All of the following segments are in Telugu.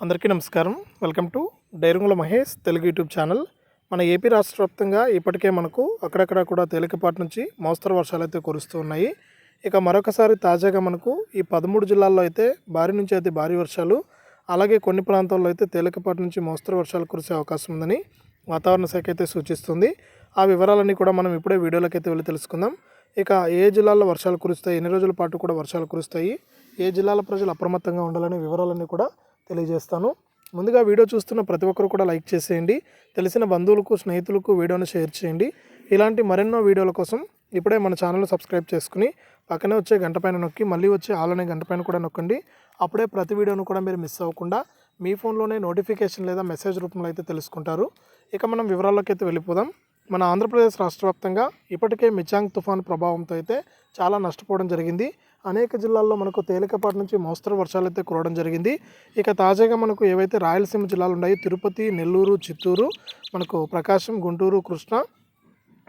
అందరికీ నమస్కారం. వెల్కమ్ టు డైరంగుల మహేష్ తెలుగు యూట్యూబ్ ఛానల్. మన ఏపీ రాష్ట్ర వ్యాప్తంగా ఇప్పటికే మనకు అక్కడక్కడ కూడా తేలికపాటి నుంచి మోస్తరు వర్షాలు అయితే కురుస్తూ ఉన్నాయి. ఇక మరొకసారి తాజాగా మనకు ఈ పదమూడు జిల్లాల్లో అయితే భారీ నుంచి అయితే భారీ వర్షాలు అలాగే కొన్ని ప్రాంతాల్లో అయితే తేలికపాటి నుంచి మోస్తరు వర్షాలు కురిసే అవకాశం ఉందని వాతావరణ శాఖ అయితే సూచిస్తుంది. ఆ వివరాలన్నీ కూడా మనం ఇప్పుడే వీడియోలోకైతే వెళ్ళి తెలుసుకుందాం. ఇక ఏ జిల్లాల్లో వర్షాలు కురుస్తాయి ఎన్ని రోజుల పాటు కూడా వర్షాలు కురుస్తాయి ఏ జిల్లాల ప్రజలు అప్రమత్తంగా ఉండాలనే వివరాలన్నీ కూడా తెలియజేస్తాను. ముందుగా వీడియో చూస్తున్న ప్రతి ఒక్కరు కూడా లైక్ చేసేయండి. తెలిసిన బంధువులకు స్నేహితులకు వీడియోను షేర్ చేయండి. ఇలాంటి మరెన్నో వీడియోల కోసం ఇప్పుడే మన ఛానల్ సబ్స్క్రైబ్ చేసుకుని పక్కనే వచ్చే గంట పైన నొక్కి మళ్ళీ వచ్చే ఆలనే గంట పైన కూడా నొక్కండి. అప్పుడే ప్రతి వీడియోను కూడా మీరు మిస్ అవ్వకుండా మీ ఫోన్లోనే నోటిఫికేషన్ లేదా మెసేజ్ రూపంలో అయితే తెలుసుకుంటారు. ఇక మనం వివరాల్లోకి అయితే వెళ్ళిపోదాం. మన ఆంధ్రప్రదేశ్ రాష్ట్ర వ్యాప్తంగా ఇప్పటికే మిచాంగ్ తుఫాన్ ప్రభావంతో అయితే చాలా నష్టపోవడం జరిగింది. అనేక జిల్లాల్లో మనకు తేలికపాటి నుంచి మోస్తరు వర్షాలు అయితే కురవడం జరిగింది. ఇక తాజాగా మనకు ఏవైతే రాయలసీమ జిల్లాలు ఉన్నాయో తిరుపతి నెల్లూరు చిత్తూరు మనకు ప్రకాశం గుంటూరు కృష్ణ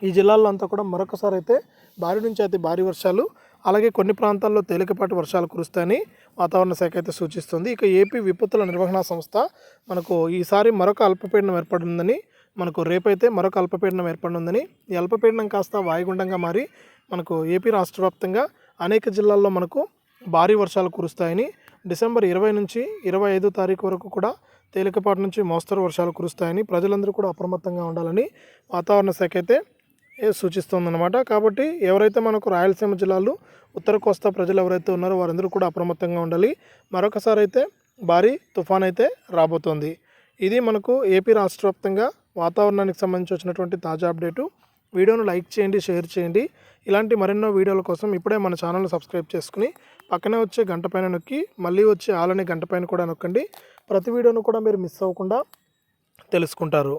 ఈ జిల్లాల్లో అంతా కూడా మరొకసారి అయితే భారీ నుంచి అయితే భారీ వర్షాలు అలాగే కొన్ని ప్రాంతాల్లో తేలికపాటి వర్షాలు కురుస్తాయని వాతావరణ శాఖ అయితే సూచిస్తుంది. ఇక ఏపీ విపత్తుల నిర్వహణ సంస్థ మనకు ఈసారి మరొక అల్పపీడనం ఏర్పడిందని మనకు రేపైతే మరొక అల్పపీడనం ఏర్పడిందని ఈ అల్పపీడనం కాస్త వాయుగుండంగా మారి మనకు ఏపీ రాష్ట్ర వ్యాప్తంగా అనేక జిల్లాల్లో మనకు భారీ వర్షాలు కురుస్తాయని డిసెంబర్ ఇరవై నుంచి ఇరవై ఐదో తారీఖు వరకు కూడా తేలికపాటి నుంచి మోస్తరు వర్షాలు కురుస్తాయని ప్రజలందరూ కూడా అప్రమత్తంగా ఉండాలని వాతావరణ శాఖ అయితే సూచిస్తుందన్నమాట. కాబట్టి ఎవరైతే మనకు రాయలసీమ జిల్లాలు ఉత్తర కోస్తా ప్రజలు ఎవరైతే ఉన్నారో వారందరూ కూడా అప్రమత్తంగా ఉండాలి. మరొకసారి అయితే భారీ తుఫాన్ అయితే రాబోతోంది. ఇది మనకు ఏపీ రాష్ట్ర వ్యాప్తంగా వాతావరణానికి సంబంధించి వచ్చినటువంటి తాజా అప్డేటు. వీడియోను లైక్ చేయండి షేర్ చేయండి. ఇలాంటి మరెన్నో వీడియోల కోసం ఇప్పుడే మన ఛానల్ని సబ్స్క్రైబ్ చేసుకుని పక్కనే వచ్చే గంట పైన నొక్కి మళ్ళీ వచ్చే ఆలనే గంట పైన కూడా నొక్కండి. ప్రతి వీడియోను కూడా మీరు మిస్ అవ్వకుండా తెలుసుకుంటారు.